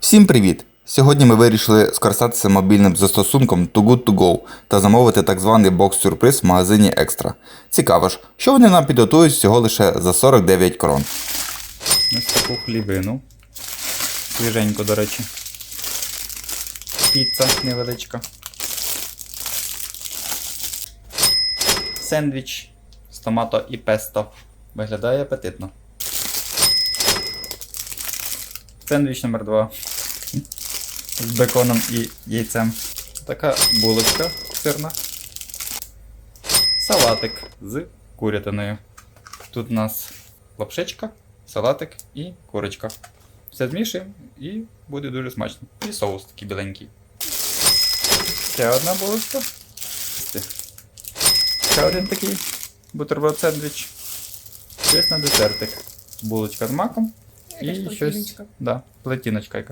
Всім привіт! Сьогодні ми вирішили скористатися мобільним застосунком Too Good To Go та замовити так званий бокс-сюрприз в магазині Екстра. Цікаво ж, що вони нам підготують всього лише за 49 крон. Ось таку хлібину. Свіженько, до речі. Піца невеличка. Сендвіч з томато і песто. Виглядає апетитно. Сендвіч номер 2 з беконом і яйцем. Така булочка сирна. Салатик з курятиною. Тут у нас лапшичка, салатик і курочка. Все змішуємо і буде дуже смачно. І соус такий біленький. Ще одна булочка. Ще один такий бутерброд сендвіч. Щось на десертик. Булочка з маком. І Якась щось. платіночка. Да, плетіночка якась.